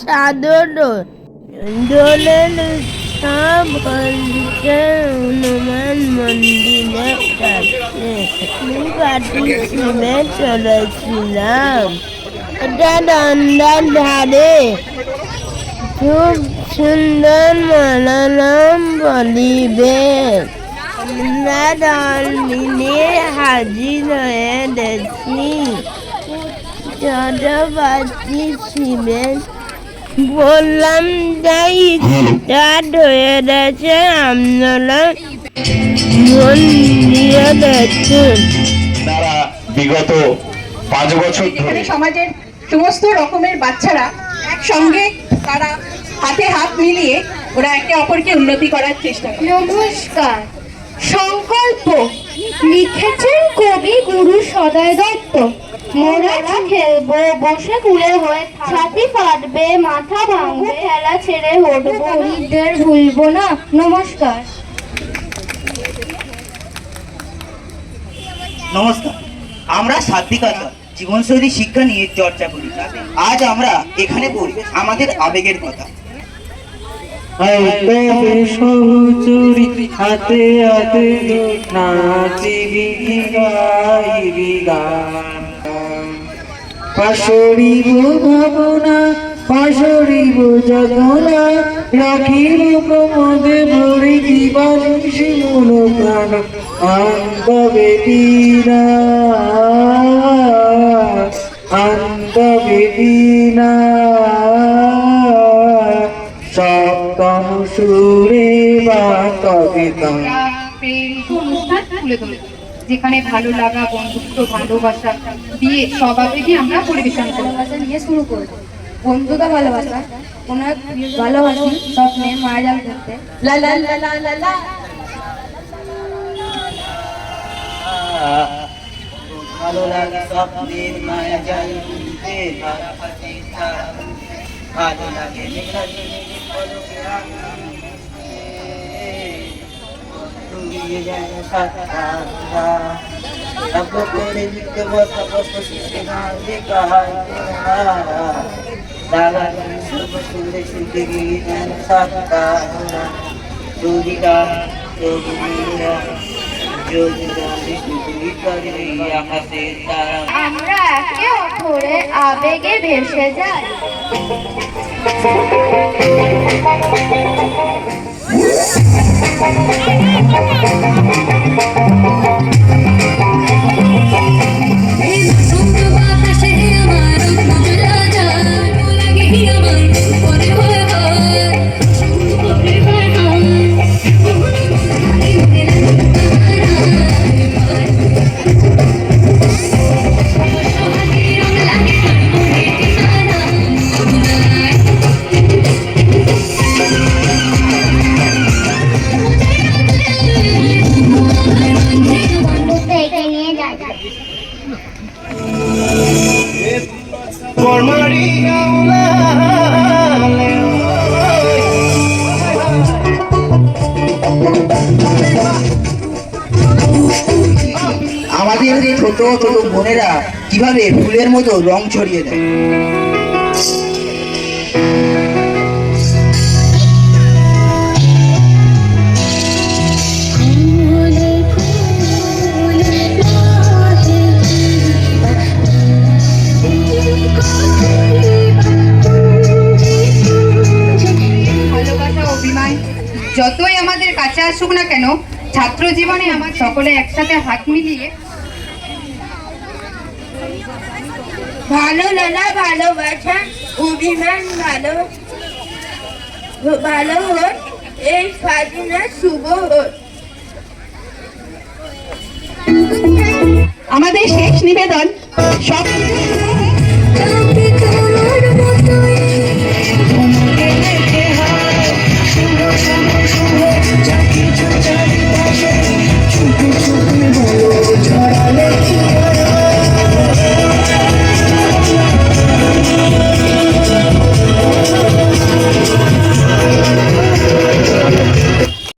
সাদর দোলের সব হনুমান মন্দিরের কাছে চলেছিলাম। এটা দন্ডার ধারে। খুব সুন্দর মনোরম মিলে হাজির হয়ে দেখি ছোট বাচ্চি ছিলেন বললাম যাই স্টার্ট হয়ে গেছে আপনারা মন দিয়ে দেখুন। তারা বিগত পাঁচ বছর ধরে সমাজের সমস্ত রকমের বাচ্চারা একসঙ্গে তারা হাতে হাত মিলিয়ে ওরা একে অপরকে উন্নতি করার চেষ্টা করে। নমস্কার। সংকল্প লিখেছেন কবি গুরু সদয় দত্ত। মোরা খেলব বসে কুলে হয়ে ছাতি ফাটবে মাথা ভাঙবে খেলা ছেড়ে হটবো ঈদের ভুলবো না নমস্কার। নমস্কার। আমরা সাত্বিকতা জীবনশৈলী শিক্ষা নিয়ে চর্চা করি। আজ আমরা এখানে পড়ি আমাদের আবেগের কথা। হাতে নাচিবি গাইবি গান। পাশরিব ভাবনা, পাশরিব জগনা, রাখিব প্রমোদে ভরি জীবন শিমুল প্রাণ। আন্দবে দীনা আন্দবে দীনা সপ্তম সুরে বা কবিতা। অনুষ্ঠান তুলে যেখানে ভালো লাগা বন্ধুত্ব ভালোবাসা দিয়ে সব আবেগে আমরা পরিবেশন করি। ভালোবাসা নিয়ে শুরু করব বন্ধুতা ভালোবাসা কোনো এক ভালোবাসি স্বপ্নে মায়া জাল করতে লা লা লা লা লা লা। ভালো লাগে স্বপ্নের মায়া যাই ভুলতে ধারা পাতি তারা। ভালো লাগে মেঘা رب كريمك وتبص سنا ذكرنا دعوة سب سند شدگی سکتا ہونا جوگیدا جوگیدا جوگیدا شدگی کریا হাসিতা আমরা একে অপরে আবেগে ভেসে যাই ছোট ছোট বোনেরা কীভাবে ফুলের মতো রং ছড়িয়ে দেয়? যতই আমাদের কাছে আসুক না কেন, ছাত্র জীবনে আমার সকলে একসাথে হাত মিলিয়ে ভালো লালা, ভালোবাসা, অভিমান, ভালো ভালো হোক, এই স্বাধীনতা শুভ হোক। আমাদের শেষ নিবেদন সব